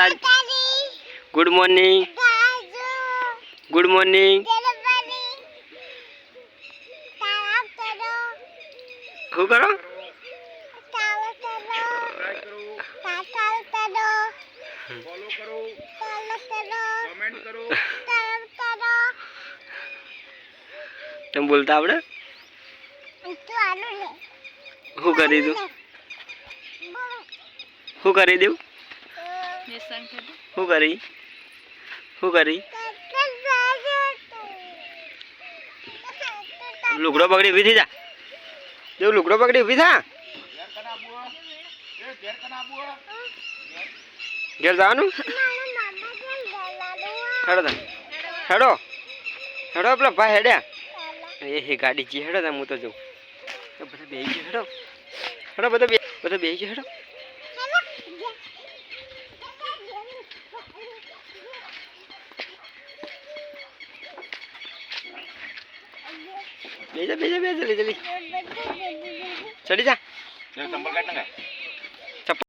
માતા good morning good morning શું કરો? તમે બોલતા આપણે શું કરી દઉં? શું કરી દઉં? શું કરી શું કરી લુગડો પકડી ઊભી થઈ જા. દેવ, લુગડો પકડી ઊભી થા. ઘેર જવાનું? હેડો તમે હેડો. હેડો પેલા ભાઈ હેડ્યા એ હે ગાડી જી હેડો તા, હું તો જઉં. બધા બે હેડો. હેડો, બધા બે બધા બે હેડો. Bisa, bisa, bisa. jeli, jeli. Sudah, jah. Jangan sambal kata enggak? Ah?